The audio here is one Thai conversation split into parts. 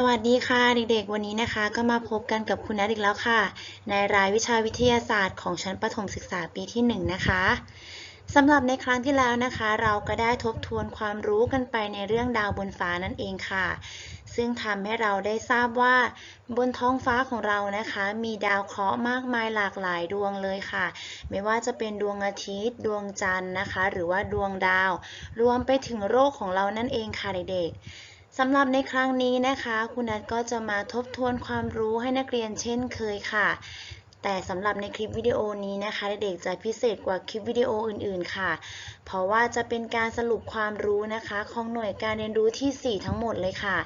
สวัสดีค่ะเด็กๆ วันนี้นะคะก็มาพบกันกับคุณนัทอีกแล้วค่ะ ในรายวิชาวิทยาศาสตร์ของชั้นประถมศึกษาปีที่ 1 นะคะสำหรับในครั้งที่แล้วนะคะ เราก็ได้ทบทวนความรู้กันไปในเรื่องดาวบนฟ้านั่นเองค่ะ ซึ่งทำให้เราได้ทราบว่า บนท้องฟ้าของเรานะคะ มีดาวเคราะห์มากมายหลากหลายดวงเลยค่ะ ไม่ว่าจะเป็นดวงอาทิตย์ ดวงจันทร์นะคะ หรือว่าดวงดาว รวมไปถึงโลกของเรานั่นเองค่ะเด็กๆ สำหรับในครั้งนี้นะคะ คุณนัทก็จะมาทบทวนความรู้ให้นักเรียนเช่นเคยค่ะ แต่สำหรับในคลิปวิดีโอนี้นะคะ เด็กๆจะพิเศษกว่าคลิปวิดีโออื่นๆค่ะ เพราะว่าจะเป็นการสรุปความรู้นะคะ ของหน่วยการเรียนรู้ที่ 4 ทั้งหมดเลยค่ะ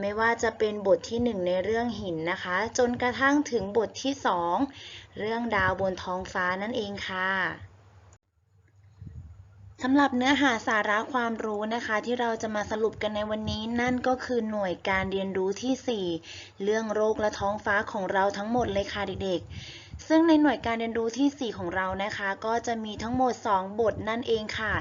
ไม่ว่าจะเป็นบทที่ 1 ในเรื่องหินนะคะ จนกระทั่งถึงบทที่ 2 เรื่องดาวบนท้องฟ้านั่นเองค่ะ สำหรับเนื้อหาสาระความรู้นะคะ ที่เราจะมาสรุปกันในวันนี้ นั่นก็คือหน่วยการเรียนรู้ที่ 4 เรื่องโรคและท้องฟ้าของเราทั้งหมดเลยค่ะเด็กๆ ซึ่งในหน่วยการเรียนรู้ที่ 4 ของเรานะคะ ก็จะมีทั้งหมด 2 บทนั่นเองค่ะ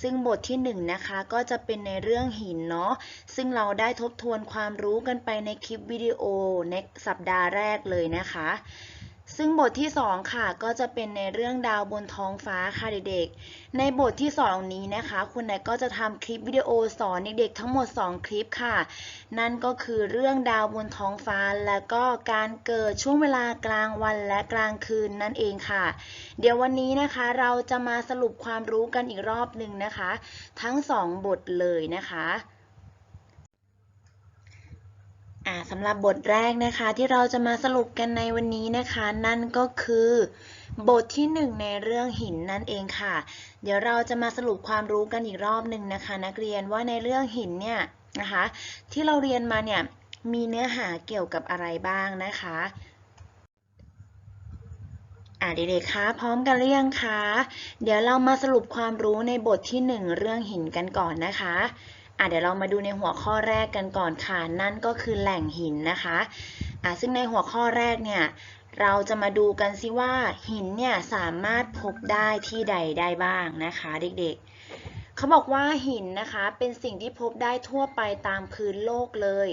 ซึ่งบทที่ 1 นะคะ ก็จะเป็นในเรื่องหินเนาะซึ่งเราได้ทบทวนความรู้กันไปในคลิปวิดีโอในสัปดาห์แรกเลยนะคะ ซึ่งบทที่ 2 ค่ะ ก็จะเป็นในเรื่องดาวบนท้องฟ้าค่ะเด็กๆ ในบทที่ 2 นี้นะคะ คุณนายก็จะทำคลิปวิดีโอสอนเด็กๆทั้งหมด 2 คลิปค่ะ นั่นก็คือเรื่องดาวบนท้องฟ้า และก็การเกิดช่วงเวลากลางวันและกลางคืนนั่นเองค่ะ เดี๋ยววันนี้นะคะเราจะมาสรุปความรู้กันอีกรอบหนึ่งนะคะ ทั้ง 2 บทเลยนะคะ สำหรับบทแรกนะคะที่เราจะมาสรุปกันในวันนี้นะคะ นั่นก็คือบทที่ 1 ในเรื่องหินนั่นเองค่ะ เดี๋ยวเราจะมาสรุปความรู้กันอีกรอบหนึ่งนะคะ นักเรียนว่าในเรื่องหินเนี่ยนะคะที่เราเรียนมาเนี่ยมีเนื้อหาเกี่ยวกับอะไรบ้างนะคะอ่าเด็กๆคะพร้อมกันหรือยังคะเดี๋ยวเรามาสรุปความรู้ในบทที่ 1 เรื่องหินกันก่อนนะคะ อะเดี๋ยวเรามาดูในหัวข้อแรกกันก่อนค่ะ นั่นก็คือแหล่งหินนะคะอะซึ่งในหัวข้อแรกเนี่ยเราจะมาดูกันซิว่าหินเนี่ยสามารถพบได้ที่ใดได้บ้างนะคะ เด็กๆ เขาบอกว่าหินนะคะเป็นสิ่งที่พบได้ทั่วไปตามพื้นโลกเลย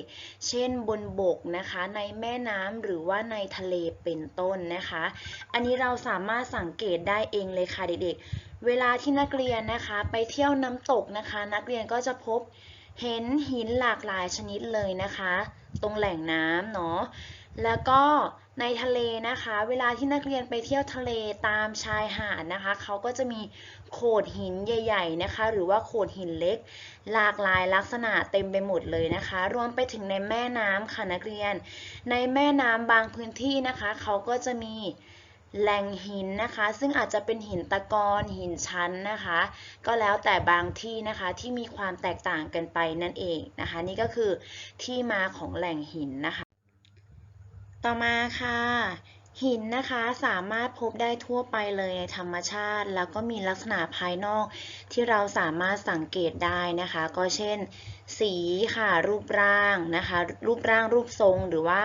เช่นบนบกนะคะ ในแม่น้ำหรือว่าในทะเลเป็นต้นนะคะ อันนี้เราสามารถสังเกตได้เองเลยค่ะเด็กๆ เวลาที่นักเรียนนะคะ ไปเที่ยวน้ำตกนะคะ นักเรียนก็จะพบเห็นหินหลากหลายชนิดเลยนะคะ ตรงแหล่งน้ำเนาะแล้วก็ในทะเลนะคะ เวลาที่นักเรียนไปเที่ยวทะเลตามชายหาดนะคะ เขาก็จะมีโขดหินใหญ่ ๆนะคะ หรือว่าโขดหินเล็ก หลากหลายลักษณะเต็มไปหมดเลยนะคะ รวมไปถึงในแม่น้ำค่ะนักเรียน ในแม่น้ำบางพื้นที่นะคะ เขาก็จะมี แหล่งหินนะคะ ซึ่งอาจจะเป็นหินตะกอนหินชั้นนะคะ ก็แล้วแต่บางที่นะคะที่มีความแตกต่างกันไปนั่นเองนะคะ นี่ก็คือที่มาของแหล่งหินนะคะ ต่อมาค่ะหินนะคะสามารถพบได้ทั่วไปเลยในธรรมชาติ แล้วก็มีลักษณะภายนอกที่เราสามารถสังเกตได้นะคะ ก็เช่น สีค่ะรูปร่างนะคะ รูปร่างรูปทรงหรือว่า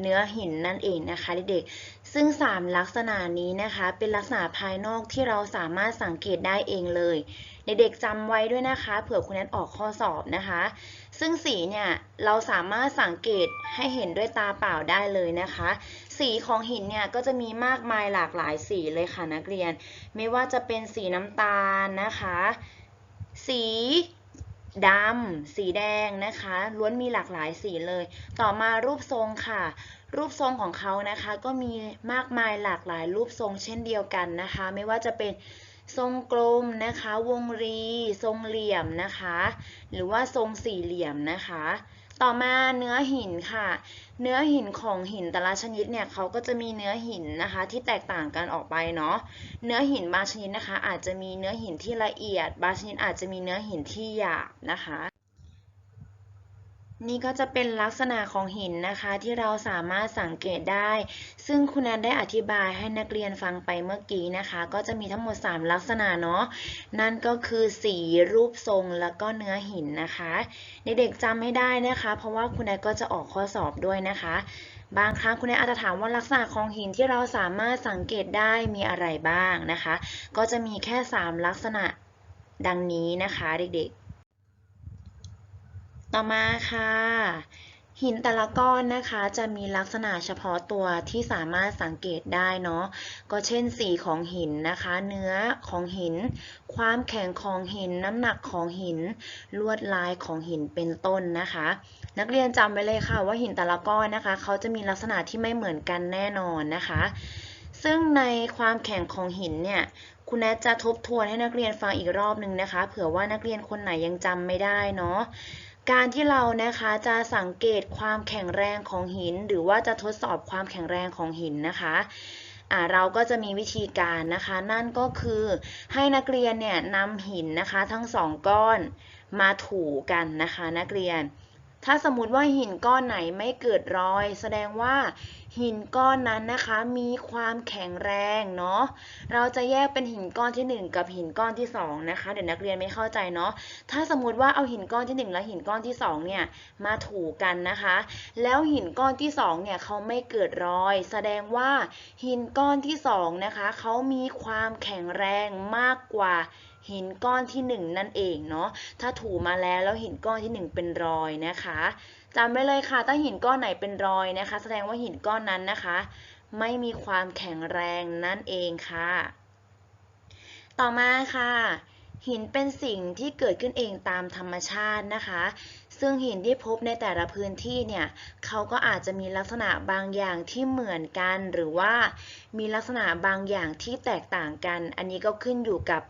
เนื้อหินนั่นเองนะคะเด็กๆ ซึ่ง 3 ลักษณะนี้นะคะ เป็นลักษณะภายนอกที่เราสามารถสังเกตได้เองเลยเด็กๆจำไว้ด้วยนะคะ เผื่อคุณนัทออกข้อสอบนะคะ ซึ่งสีเนี่ยเราสามารถสังเกตให้เห็นด้วยตาเปล่าได้เลยนะคะ สีของหินเนี่ยก็จะมีมากมายหลากหลายสีเลยค่ะนักเรียน ไม่ว่าจะเป็นสีน้ำตาลนะคะ สี ดำ สีแดงนะคะ ล้วนมีหลากหลายสีเลย ต่อมารูปทรงค่ะ รูปทรงของเขานะคะ ก็มีมากมายหลากหลายรูปทรงเช่นเดียวกันนะคะ ไม่ว่าจะเป็นทรงกลมนะคะ วงรี ทรงเหลี่ยมนะคะ หรือว่าทรงสี่เหลี่ยมนะคะ ต่อมาเนื้อหินค่ะ เนื้อหินของหินแต่ละชนิดเนี่ยเขาก็จะมีเนื้อหินนะคะที่แตกต่างกันออกไปเนาะ เนื้อหินบางชนิดนะคะ อาจจะมีเนื้อหินที่ละเอียด บางชนิดอาจจะมีเนื้อหินที่หยาบนะคะ นี่ก็จะเป็นลักษณะของหินนะคะที่เราสามารถสังเกตได้ ซึ่งคุณแอนได้อธิบายให้นักเรียนฟังไปเมื่อกี้นะคะ ก็จะมีทั้งหมด 3 ลักษณะเนาะนั่นก็คือสีรูปทรงแล้วก็เนื้อหินนะคะเด็กๆจำให้ได้นะคะ เพราะว่าคุณแอนก็จะออกข้อสอบด้วยนะคะ บางครั้งคุณแอนอาจจะถามว่าลักษณะของหินที่เราสามารถสังเกตได้มีอะไรบ้างนะคะ ก็จะมีแค่ 3 ลักษณะดังนี้นะคะเด็กๆ ต่อมาค่ะ หินแต่ละก้อนนะคะจะมีลักษณะเฉพาะตัวที่สามารถสังเกตได้เนาะก็เช่นสีของหินนะคะ เนื้อของหิน ความแข็งของหินน้ำหนักของหิน ลวดลายของหินเป็นต้นนะคะ นักเรียนจำไว้เลยค่ะว่าหินแต่ละก้อนนะคะ เขาจะมีลักษณะที่ไม่เหมือนกันแน่นอนนะคะ ซึ่งในความแข็งของหินเนี่ยคุณแนทจะทบทวนให้นักเรียนฟังอีกรอบหนึ่งนะคะ เผื่อว่านักเรียนคนไหนยังจำไม่ได้เนาะ การที่เรานะคะจะสังเกตความแข็งแรงของหิน หรือว่าจะทดสอบความแข็งแรงของหินนะคะเราก็จะมีวิธีการนะคะ นั่นก็คือให้นักเรียนเนี่ยนำหินนะคะ ทั้งสองก้อนมาถูกันนะคะ นักเรียน ถ้าสมมติว่าหินก้อนไหนไม่เกิดรอย แสดงว่าหินก้อนนั้นนะคะมีความแข็งแรงเนาะ เราจะแยกเป็นหินก้อนที่ 1 กับหินก้อนที่2นะคะ เดี๋ยวนักเรียนไม่เข้าใจเนาะ ถ้าสมมติว่าเอาหินก้อนที่ 1 และหินก้อนที่2เนี่ยมาถูกันนะคะ แล้วหินก้อนที่2เนี่ยเขาไม่เกิดรอย แสดงว่าหินก้อนที่2นะคะเขามีความแข็งแรงมากกว่า หินก้อนที่ 1 นั่นเองเนาะถ้าถูมาแล้วแล้วหินก้อนที่ 1 เป็นรอยนะคะจำไว้เลยค่ะ ถ้าหินก้อนไหนเป็นรอยนะคะ แสดงว่าหินก้อนนั้นนะคะ ไม่มีความแข็งแรงนั่นเองค่ะ ต่อมาค่ะ หินเป็นสิ่งที่เกิดขึ้นเองตามธรรมชาตินะคะ ซึ่งหินที่พบในแต่ละพื้นที่เนี่ยเขาก็อาจจะมีลักษณะบางอย่างที่เหมือนกัน หรือว่ามีลักษณะบางอย่างที่แตกต่างกัน อันนี้ก็ขึ้นอยู่กับ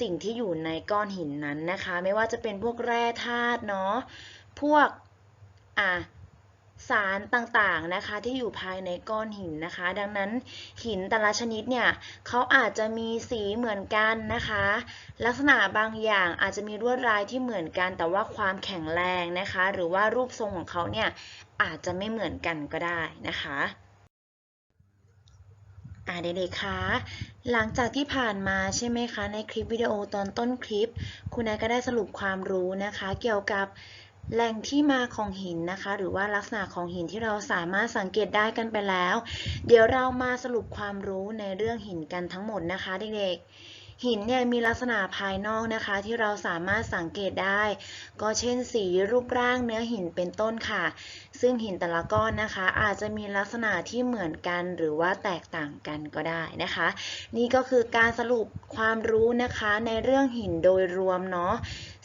สิ่งที่อยู่ในก้อนหินนั้นนะคะ ไม่ว่าจะเป็นพวกแร่ธาตุเนาะพวกอะสารต่างๆนะคะที่อยู่ภายในก้อนหินนะคะ ดังนั้นหินแต่ละชนิดเนี่ยเขาอาจจะมีสีเหมือนกันนะคะ ลักษณะบางอย่างอาจจะมีลวดลายที่เหมือนกัน แต่ว่าความแข็งแรงนะคะ หรือว่ารูปทรงของเขาเนี่ยอาจจะไม่เหมือนกันก็ได้นะคะ อ่าเด็กๆคะหลังจากที่ผ่านมาใช่ไหมคะ ในคลิปวิดีโอตอนต้นคลิป คุณนายก็ได้สรุปความรู้นะคะ เกี่ยวกับแหล่งที่มาของหินนะคะ หรือว่าลักษณะของหินที่เราสามารถสังเกตได้กันไปแล้ว เดี๋ยวเรามาสรุปความรู้ในเรื่องหินกันทั้งหมดนะคะเด็กๆ หินเนี่ยมีลักษณะภายนอกนะคะ ที่เราสามารถสังเกตได้ ก็เช่นสีรูปร่างเนื้อหินเป็นต้นค่ะ ซึ่งหินแต่ละก้อนนะคะ อาจจะมีลักษณะที่เหมือนกันหรือว่าแตกต่างกันก็ได้นะคะ นี่ก็คือการสรุปความรู้นะคะในเรื่องหินโดยรวมเนาะ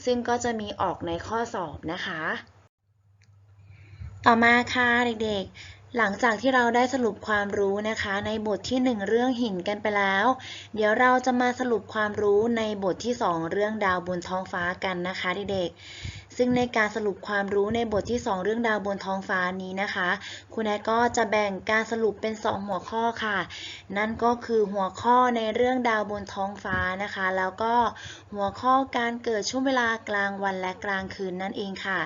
ซึ่งก็จะมีออกในข้อสอบนะคะ ต่อมาค่ะเด็กๆ หลังจากที่เราได้สรุปความรู้นะคะ ในบทที่ 1 เรื่องหินกันไปแล้ว เดี๋ยวเราจะมาสรุปความรู้ในบทที่ 2 เรื่องดาวบนท้องฟ้ากันนะคะเด็กๆซึ่งในการสรุปความรู้ในบทที่ 2 เรื่องดาวบนท้องฟ้านี้นะคะ คุณแอดก็จะแบ่งการสรุปเป็น 2 หัวข้อค่ะ นั่นก็คือหัวข้อในเรื่องดาวบนท้องฟ้านะคะ แล้วก็หัวข้อการเกิดช่วงเวลากลางวันและกลางคืนนั่นเองค่ะ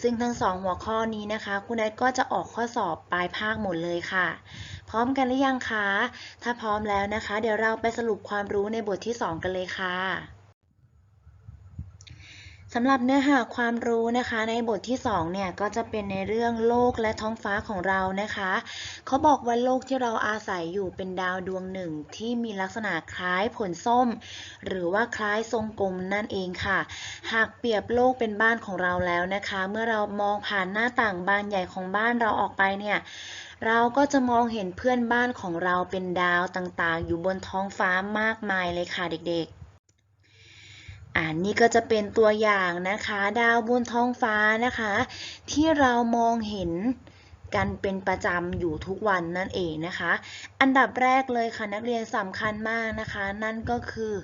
ซึ่งทั้งสองหัวข้อนี้นะคะคุณแอดก็จะออกข้อสอบปลายภาคหมดเลยค่ะ พร้อมกันหรือยังคะ ถ้าพร้อมแล้วนะคะ เดี๋ยวเราไปสรุปความรู้ในบทที่ 2 กันเลยค่ะ สำหรับเนื้อหาความรู้นะคะในบทที่2เนี่ยก็จะเป็นในเรื่องโลกและท้องฟ้าของเรานะคะเขาบอกว่าโลกที่เราอาศัยอยู่เป็นดาวดวงหนึ่ง ที่มีลักษณะคล้ายผลส้ม หรือว่าคล้ายทรงกลมนั่นเองค่ะ หากเปรียบโลกเป็นบ้านของเราแล้วนะคะ เมื่อเรามองผ่านหน้าต่างบานใหญ่ของบ้านเราออกไปเนี่ยเราก็จะมองเห็นเพื่อนบ้านของเราเป็นดาวต่างๆ อยู่บนท้องฟ้ามากมายเลยค่ะเด็กๆ อ่านี่ก็จะเป็นตัวอย่างนะคะ ดาวบนท้องฟ้านะคะ ที่เรามองเห็นกันเป็นประจำอยู่ทุกวันนั่นเองนะคะ อันดับแรกเลยค่ะนักเรียนสำคัญมากนะคะ นั่นก็คือ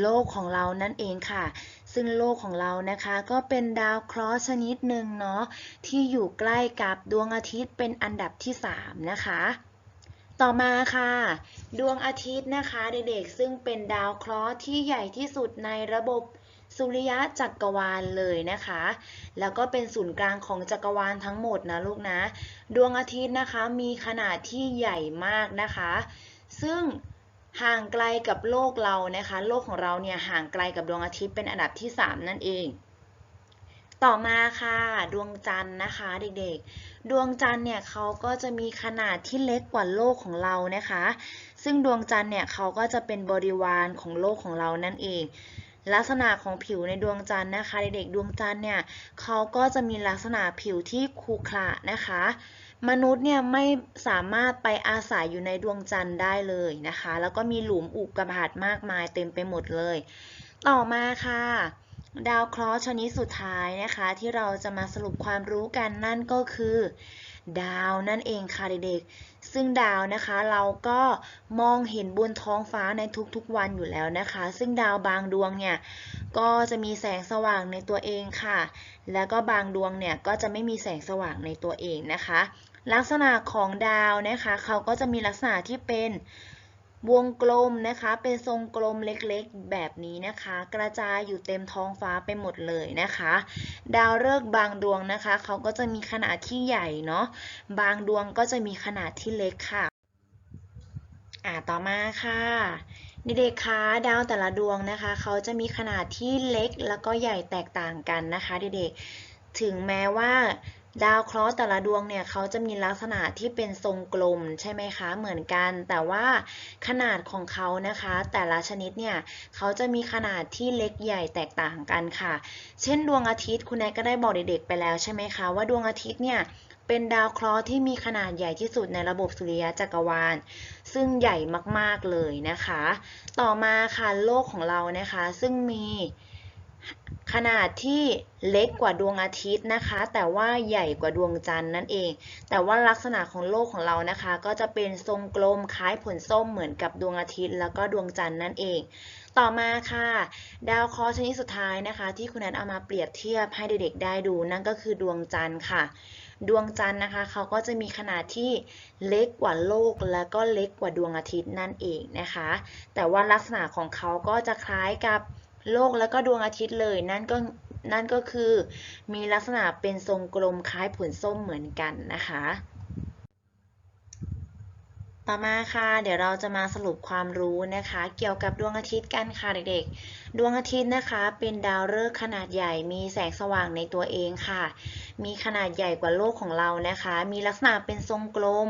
โลกของเรานั่นเองค่ะ ซึ่งโลกของเรานะคะก็เป็นดาวเคราะห์ชนิดหนึ่งเนาะที่อยู่ใกล้กับดวงอาทิตย์เป็นอันดับที่ 3 นะคะ ต่อมาค่ะ ดวงอาทิตย์นะคะเด็กๆซึ่งเป็นดาวเคราะห์ที่ใหญ่ที่สุดในระบบสุริยะจักรวาลเลยนะคะ แล้วก็เป็นศูนย์กลางของจักรวาลทั้งหมดนะลูกนะ ดวงอาทิตย์นะคะมีขนาดที่ใหญ่มากนะคะ ซึ่งห่างไกลกับโลกเรานะคะ โลกของเราเนี่ยห่างไกลกับดวงอาทิตย์เป็นอันดับที่ 3 นั่นเอง ต่อมาค่ะ ดวงจันทร์นะคะเด็กๆ ดวงจันทร์เนี่ยเขาก็จะมีขนาดที่เล็กกว่าโลกของเรานะคะ ซึ่งดวงจันทร์เนี่ยเขาก็จะเป็นบริวารของโลกของเรานั่นเอง ลักษณะของผิวในดวงจันทร์นะคะเด็กๆดวงจันทร์เนี่ยเขาก็จะมีลักษณะผิวที่ขรุขระนะคะ มนุษย์เนี่ยไม่สามารถไปอาศัยอยู่ในดวงจันทร์ได้เลยนะคะ แล้วก็มีหลุมอุกกาบาตมากมายเต็มไปหมดเลย ต่อมาค่ะ ดาวเคราะห์ชนิดสุดท้ายนะคะ ที่เราจะมาสรุปความรู้กันนั่นก็คือ ดาวนั่นเองค่ะเด็กๆ ซึ่งดาวนะคะเราก็มองเห็นบนท้องฟ้าในทุกๆวันอยู่แล้วนะคะ ซึ่งดาวบางดวงเนี่ยก็จะมีแสงสว่างในตัวเองค่ะ แล้วก็บางดวงเนี่ยก็จะไม่มีแสงสว่างในตัวเองนะคะ ลักษณะของดาวนะคะ เขาก็จะมีลักษณะที่เป็น วงกลมนะคะ เป็นทรงกลมเล็กๆ แบบนี้นะคะ กระจายอยู่เต็มท้องฟ้าไปหมดเลยนะคะ ดาวฤกษ์บางดวงนะคะเขาก็จะมีขนาดที่ใหญ่เนาะบางดวงก็จะมีขนาดที่เล็กค่ะอ่าต่อมาค่ะเด็กๆคะดาวแต่ละดวงนะคะเขาจะมีขนาดที่เล็กแล้วก็ใหญ่แตกต่างกันนะคะเด็กๆถึงแม้ว่า ดาวเคราะห์แต่ละดวงเนี่ยเขาจะมีลักษณะที่เป็นทรงกลมใช่ไหมคะเหมือนกัน แต่ว่าขนาดของเขานะคะ แต่ละชนิดเนี่ยเขาจะมีขนาดที่เล็กใหญ่แตกต่างกันค่ะ เช่นดวงอาทิตย์คุณแนก็ได้บอกเด็กๆไปแล้วใช่ไหมคะว่าดวงอาทิตย์เนี่ยเป็นดาวเคราะห์ที่มีขนาดใหญ่ที่สุดในระบบสุริยะจักรวาล ซึ่งใหญ่มากๆเลยนะคะ ต่อมาค่ะโลกของเรานะคะ ซึ่งมี ขนาดที่เล็กกว่าดวงอาทิตย์นะคะ แต่ว่าใหญ่กว่าดวงจันทร์นั่นเอง แต่ว่าลักษณะของโลกของเรานะคะ ก็จะเป็นทรงกลมคล้ายผลส้มเหมือนกับดวงอาทิตย์ แล้วก็ดวงจันทร์นั่นเอง ต่อมาค่ะ ดาวเคราะห์ชนิดสุดท้ายนะคะ ที่คุณนันเอามาเปรียบเทียบให้เด็กๆได้ดูนั่นก็คือดวงจันทร์ค่ะ ดวงจันทร์นะคะ เขาก็จะมีขนาดที่เล็กกว่าโลกและก็เล็กกว่าดวงอาทิตย์นั่นเองนะคะ แต่ว่าลักษณะของเขาก็จะคล้ายกับ โลกและก็ดวงอาทิตย์เลย นั่นก็นั่นก็คือมีลักษณะเป็นทรงกลมคล้ายผลส้มเหมือนกันนะคะ ต่อมาค่ะ เดี๋ยวเราจะมาสรุปความรู้นะคะ เกี่ยวกับดวงอาทิตย์กันค่ะเด็กๆ ดวงอาทิตย์นะคะ เป็นดาวฤกษ์ขนาดใหญ่ มีแสงสว่างในตัวเองค่ะ มีขนาดใหญ่กว่าโลกของเรานะคะ มีลักษณะเป็นทรงกลม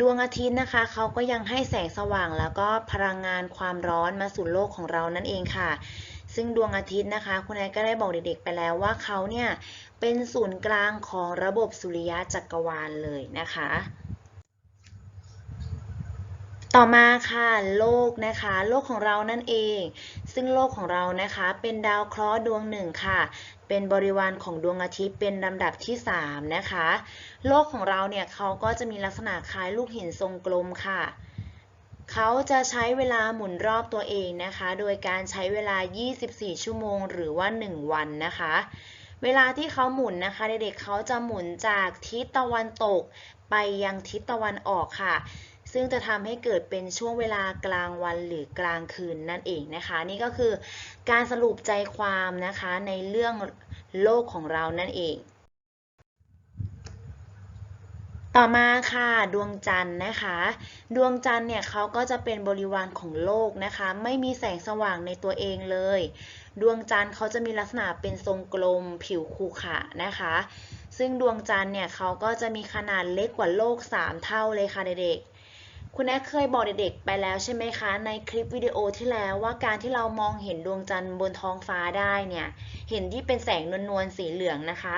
ดวงอาทิตย์นะคะ เขาก็ยังให้แสงสว่างแล้วก็พลังงานความร้อนมาสู่โลกของเรานั่นเองค่ะ ซึ่งดวงอาทิตย์นะคะ คุณนายก็ได้บอกเด็กๆไปแล้วว่าเขาเนี่ยเป็นศูนย์กลางของระบบสุริยะจักรวาลเลยนะคะ ต่อมาค่ะโลกนะคะ โลกของเรานั่นเอง ซึ่งโลกของเรานะคะเป็นดาวเคราะห์ดวงหนึ่งค่ะเป็นบริวารของดวงอาทิตย์เป็นลำดับที่ 3 นะคะ โลกของเราเนี่ยเขาก็จะมีลักษณะคล้ายลูกหินทรงกลมค่ะ เขาจะใช้เวลาหมุนรอบตัวเองนะคะ โดยการใช้เวลา 24 ชั่วโมง หรือว่า 1 วันนะคะ เวลาที่เขาหมุนนะคะ เด็กๆเขาจะหมุนจากทิศตะวันตก ไปยังทิศตะวันออกค่ะ ซึ่งจะทำให้เกิดเป็นช่วงเวลากลางวันหรือกลางคืนนั่นเองนะคะ นี่ก็คือการสรุปใจความนะคะในเรื่องโลกของเรานั่นเอง ต่อมาค่ะดวงจันทร์นะคะ ดวงจันทร์เนี่ยเขาก็จะเป็นบริวารของโลกนะคะ ไม่มีแสงสว่างในตัวเองเลย ดวงจันทร์เขาจะมีลักษณะเป็นทรงกลมผิวขรุขระนะคะ ซึ่งดวงจันทร์เนี่ยเขาก็จะมีขนาดเล็กกว่าโลก 3 เท่าเลยค่ะเด็กๆคุณแอ๊เคยบอกเด็กๆไปแล้วใช่ไหมคะ ในคลิปวิดีโอที่แล้วว่าการที่เรามองเห็นดวงจันทร์บนท้องฟ้าได้เนี่ยเห็นที่เป็นแสงนวลๆสีเหลืองนะคะ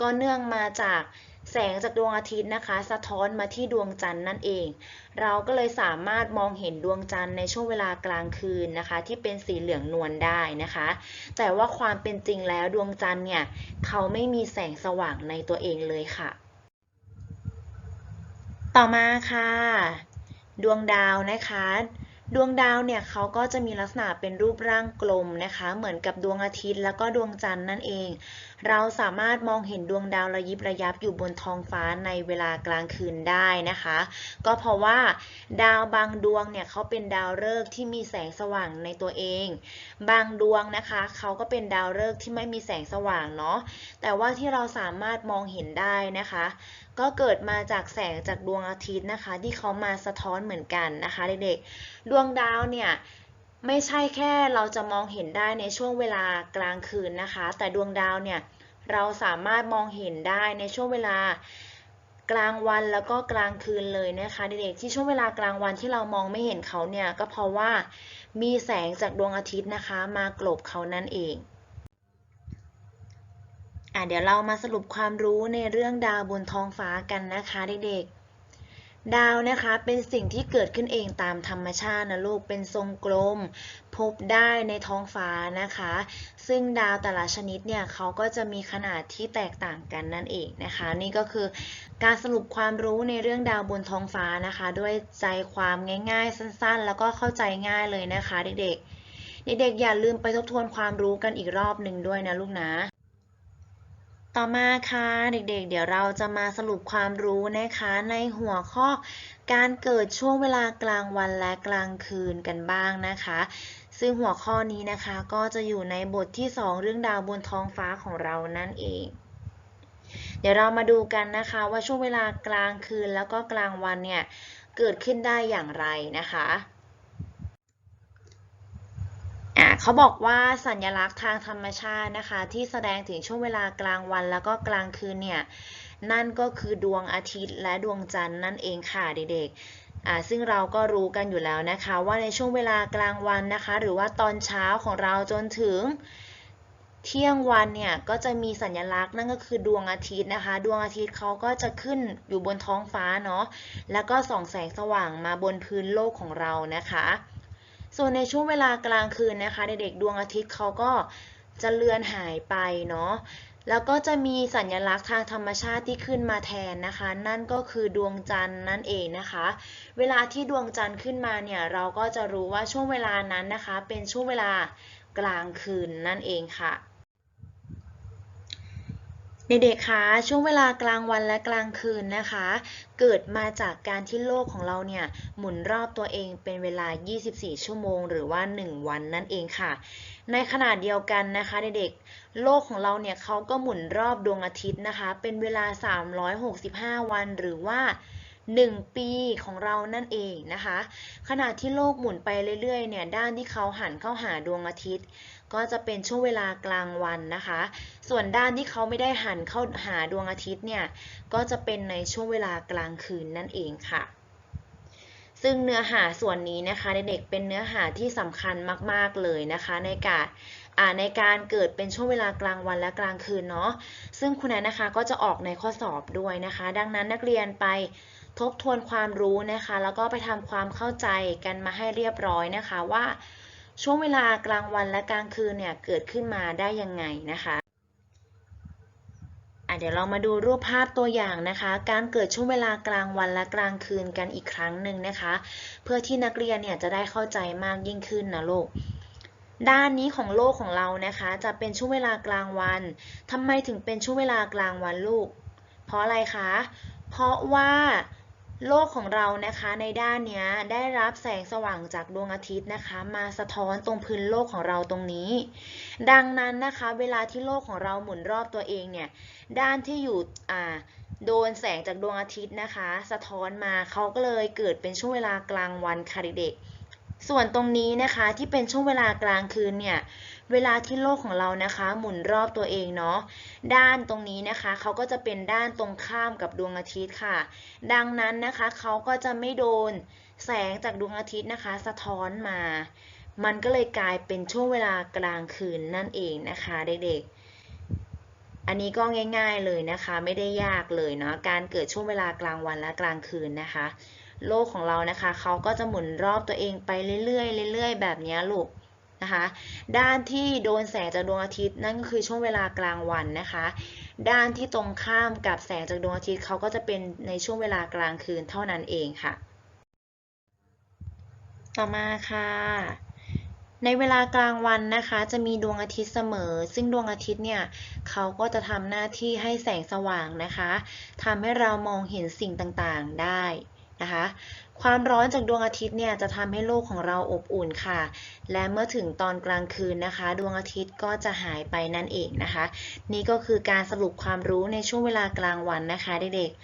ก็เนื่องมาจาก แสงจากดวงอาทิตย์นะคะ สะท้อนมาที่ดวงจันทร์นั่นเอง เราก็เลยสามารถมองเห็นดวงจันทร์ในช่วงเวลากลางคืนนะคะ ที่เป็นสีเหลืองนวลได้นะคะ แต่ว่าความเป็นจริงแล้วดวงจันทร์เนี่ยเขาไม่มีแสงสว่างในตัวเองเลยค่ะ ต่อมาค่ะ ดวงดาวนะคะ ดวงดาวเนี่ยเขาก็จะมีลักษณะเป็นรูปร่างกลมนะคะ เหมือนกับดวงอาทิตย์แล้วก็ดวงจันทร์นั่นเอง เราสามารถมองเห็นดวงดาวระยิบระยับอยู่บนท้องฟ้าในเวลากลางคืนได้นะคะ ก็เพราะว่าดาวบางดวงเนี่ยเขาเป็นดาวฤกษ์ที่มีแสงสว่างในตัวเอง บางดวงนะคะเขาก็เป็นดาวฤกษ์ที่ไม่มีแสงสว่างเนาะแต่ว่าที่เราสามารถมองเห็นได้นะคะ ก็เกิดมาจากแสงจากดวงอาทิตย์นะคะ ที่เขามาสะท้อนเหมือนกันนะคะเด็กๆ ดวงดาวเนี่ยไม่ใช่แค่เราจะมองเห็นได้ในช่วงเวลากลางคืนนะคะ แต่ดวงดาวเนี่ยเราสามารถมองเห็นได้ในช่วงเวลากลางวันแล้วก็กลางคืนเลยนะคะเด็กๆที่ช่วงเวลากลางวันที่เรามองไม่เห็นเขาเนี่ยก็เพราะว่ามีแสงจากดวงอาทิตย์นะคะ มากลบเขานั่นเอง อะเดี๋ยวเรามาสรุปความรู้ในเรื่องดาวบนท้องฟ้ากันนะคะเด็กๆ ดาวนะคะเป็นสิ่งที่เกิดขึ้นเองตามธรรมชาตินะลูก เป็นทรงกลม พบได้ในท้องฟ้านะคะ ซึ่งดาวแต่ละชนิดเนี่ยเขาก็จะมีขนาดที่แตกต่างกันนั่นเองนะคะ นี่ก็คือการสรุปความรู้ในเรื่องดาวบนท้องฟ้านะคะ ด้วยใจความง่ายๆ สั้นๆ แล้วก็เข้าใจง่ายเลยนะคะเด็กๆ เด็กๆอย่าลืมไปทบทวนความรู้กันอีกรอบหนึ่งด้วยนะลูกนะ ต่อมาค่ะเด็กๆเดี๋ยวเราจะมาสรุปความรู้นะคะในหัวข้อการเกิดช่วงเวลากลางวันและกลางคืนกันบ้างนะคะ ซึ่งหัวข้อนี้นะคะก็จะอยู่ในบทที่ 2 เรื่องดาวบนท้องฟ้าของเรานั่นเอง เดี๋ยวเรามาดูกันนะคะว่าช่วงเวลากลางคืนแล้วก็กลางวันเนี่ยเกิดขึ้นได้อย่างไรนะคะ อะ เขาบอกว่าสัญลักษณ์ทางธรรมชาตินะคะ ที่แสดงถึงช่วงเวลากลางวันแล้วก็กลางคืนเนี่ย นั่นก็คือดวงอาทิตย์และดวงจันทร์นั่นเองค่ะเด็กๆซึ่งเราก็รู้กันอยู่แล้วนะคะ ว่าในช่วงเวลากลางวันนะคะ หรือว่าตอนเช้าของเราจนถึงเที่ยงวันเนี่ยก็จะมีสัญลักษณ์นั่นก็คือดวงอาทิตย์นะคะ ดวงอาทิตย์เขาก็จะขึ้นอยู่บนท้องฟ้าเนาะแล้วก็ส่องแสงสว่างมาบนพื้นโลกของเรานะคะ ส่วนในช่วงเวลากลางคืนนะคะ เด็กๆดวงอาทิตย์เขาก็จะเลือนหายไปเนาะแล้วก็จะมีสัญลักษณ์ทางธรรมชาติที่ขึ้นมาแทนนะคะ นั่นก็คือดวงจันทร์นั่นเองนะคะ เวลาที่ดวงจันทร์ขึ้นมาเนี่ยเราก็จะรู้ว่าช่วงเวลานั้นนะคะ เป็นช่วงเวลากลางคืนนั่นเองค่ะ เด็กๆ คะช่วงเวลากลางวันและกลางคืนนะคะ เกิดมาจากการที่โลกของเราเนี่ยหมุนรอบตัวเองเป็นเวลา 24 ชั่วโมง หรือว่า 1 วันนั่นเองค่ะ ในขณะเดียวกันนะคะเด็กๆ โลกของเราเนี่ยเขาก็หมุนรอบดวงอาทิตย์นะคะ เป็นเวลา 365 วันหรือว่า 1 ปีของเรานั่นเองนะคะ ขณะที่โลกหมุนไปเรื่อยๆ เนี่ยด้านที่เขาหันเข้าหาดวงอาทิตย์ ก็จะเป็นช่วงเวลากลางวันนะคะ ส่วนด้านที่เขาไม่ได้หันเข้าหาดวงอาทิตย์เนี่ย ก็จะเป็นในช่วงเวลากลางคืนนั่นเองค่ะ ซึ่งเนื้อหาส่วนนี้นะคะเด็กๆเป็นเนื้อหาที่สำคัญมากๆเลยนะคะ ในการอ่าในการเกิดเป็นช่วงเวลากลางวันและกลางคืนเนาะ ซึ่งคุณแนนนะคะก็จะออกในข้อสอบด้วยนะคะ ดังนั้นนักเรียนไปทบทวนความรู้นะคะ แล้วก็ไปทำความเข้าใจกันมาให้เรียบร้อยนะคะว่า ช่วงเวลากลางวันและกลางคืนเนี่ยเกิดขึ้นมาได้ยังไงนะคะเดี๋ยวเรามาดูรูปภาพตัวอย่างนะคะ การเกิดช่วงเวลากลางวันและกลางคืนกันอีกครั้งหนึ่งนะคะ เพื่อที่นักเรียนเนี่ยจะได้เข้าใจมากยิ่งขึ้นนะลูกด้านนี้ของโลกของเรานะคะ จะเป็นช่วงเวลากลางวันทำไมถึงเป็นช่วงเวลากลางวันลูก เพราะอะไรคะ เพราะว่า โลกของเรานะคะในด้านนี้ได้รับแสงสว่างจากดวงอาทิตย์นะคะ มาสะท้อนตรงพื้นโลกของเราตรงนี้ ดังนั้นนะคะ เวลาที่โลกของเราหมุนรอบตัวเองเนี่ยด้านที่อยู่อ่าโดนแสงจากดวงอาทิตย์นะคะ สะท้อนมาเขาก็เลยเกิดเป็นช่วงเวลากลางวันค่ะเด็กๆส่วนตรงนี้นะคะที่เป็นช่วงเวลากลางคืนเนี่ย เวลาที่โลกของเรานะคะ หมุนรอบตัวเองเนาะด้านตรงนี้นะคะเขาก็จะเป็นด้านตรงข้ามกับดวงอาทิตย์ค่ะ ดังนั้นนะคะเขาก็จะไม่โดนแสงจากดวงอาทิตย์นะคะ สะท้อนมา มันก็เลยกลายเป็นช่วงเวลากลางคืนนั่นเองนะคะเด็กๆอันนี้ก็ง่าย ๆเลยนะคะไม่ได้ยากเลยเนาะการเกิดช่วงเวลากลางวันและกลางคืนนะคะ โลกของเรานะคะเขาก็จะหมุนรอบตัวเองไปเรื่อยๆเรื่อยๆแบบนี้ลูก นะคะด้านที่โดนแสงจากดวงอาทิตย์นั่นก็คือช่วงเวลากลางวันนะคะ ด้านที่ตรงข้ามกับแสงจากดวงอาทิตย์เขาก็จะเป็นในช่วงเวลากลางคืนเท่านั้นเองค่ะ ต่อมาค่ะในเวลากลางวันนะคะ จะมีดวงอาทิตย์เสมอ ซึ่งดวงอาทิตย์เนี่ยเขาก็จะทำหน้าที่ให้แสงสว่างนะคะทำให้เรามองเห็นสิ่งต่างๆได้ นะคะ ความร้อนจากดวงอาทิตย์เนี่ยจะทำให้โลกของเราอบอุ่นค่ะ และเมื่อถึงตอนกลางคืนนะคะ ดวงอาทิตย์ก็จะหายไปนั่นเองนะคะ นี่ก็คือการสรุปความรู้ในช่วงเวลากลางวันนะคะเด็กๆ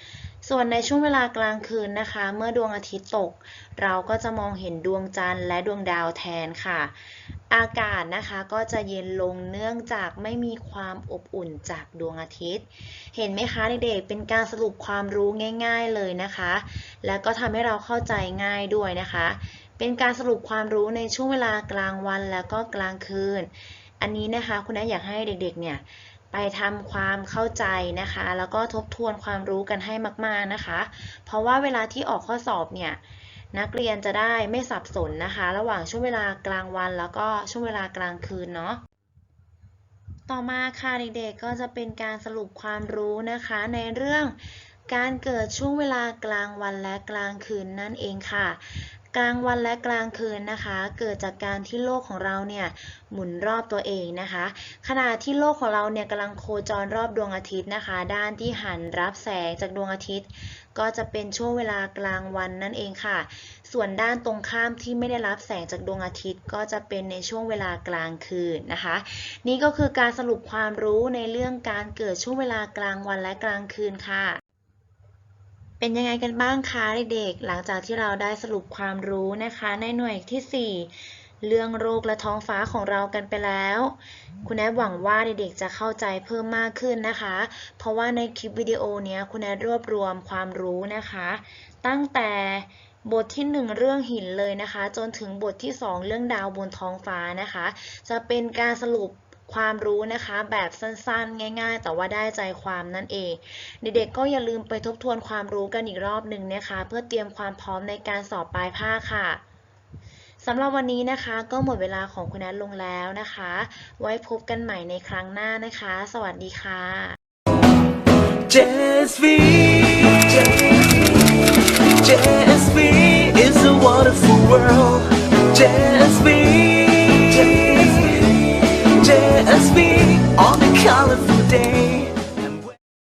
ส่วนในช่วงเวลากลางคืนนะคะ เมื่อดวงอาทิตย์ตก เราก็จะมองเห็นดวงจันทร์และดวงดาวแทนค่ะ อากาศนะคะก็จะเย็นลงเนื่องจากไม่มีความอบอุ่นจากดวงอาทิตย์ เห็นไหมคะเด็กๆเป็นการสรุปความรู้ง่าย ๆเลยนะคะ แล้วก็ทำให้เราเข้าใจง่ายด้วยนะคะ เป็นการสรุปความรู้ในช่วงเวลากลางวันแล้วก็กลางคืน อันนี้นะคะคุณแม่อยากให้เด็กๆเนี่ย ไปทำความเข้าใจนะคะ แล้วก็ทบทวนความรู้กันให้มาก ๆนะคะ เพราะว่าเวลาที่ออกข้อสอบเนี่ยนักเรียนจะได้ไม่สับสนนะคะ ระหว่างช่วงเวลากลางวัน แล้วก็ช่วงเวลากลางคืนเนาะต่อมาค่ะเด็กๆก็จะเป็นการสรุปความรู้นะคะ ในเรื่องการเกิดช่วงเวลากลางวันและกลางคืนนั่นเองค่ะกลางวันและกลางคืนนะคะ เกิดจากการที่โลกของเราเนี่ยหมุนรอบตัวเองนะคะ ขณะที่โลกของเราเนี่ยกำลังโคจรรอบดวงอาทิตย์นะคะ ด้านที่หันรับแสงจากดวงอาทิตย์ ก็จะเป็นช่วงเวลากลางวันนั่นเองค่ะ ส่วนด้านตรงข้ามที่ไม่ได้รับแสงจากดวงอาทิตย์ ก็จะเป็นในช่วงเวลากลางคืนนะคะ นี่ก็คือการสรุปความรู้ในเรื่องการเกิดช่วงเวลากลางวันและกลางคืนค่ะ เป็นยังไงกันบ้างคะเด็กๆ หลังจากที่เราได้สรุปความรู้นะคะ ในหน่วยที่ 4 เรื่องโรคและท้องฟ้าของเรากันไปแล้ว คุณแอดหวังว่าเด็กๆ จะเข้าใจเพิ่มมากขึ้นนะคะ เพราะว่าในคลิปวิดีโอนี้คุณแอดรวบรวมความรู้นะคะ ตั้งแต่บทที่ 1 เรื่องหินเลยนะคะ จนถึงบทที่ 2 เรื่องดาวบนท้องฟ้านะคะ จะเป็นการสรุป ความรู้นะคะ แบบสั้นๆ ง่าย ๆ แต่ว่าได้ใจความนั่นเอง เด็กๆก็อย่าลืมไปทบทวนความรู้กันอีกรอบหนึ่งนะคะ เพื่อเตรียมความพร้อมในการสอบปลายภาคค่ะสำหรับวันนี้นะคะก็หมดเวลาของคุณแอดลงแล้วนะคะ ไว้พบกันใหม่ในครั้งหน้านะคะ สวัสดีค่ะ JSV JSV is a wonderful world JSV JSB on a colorful day.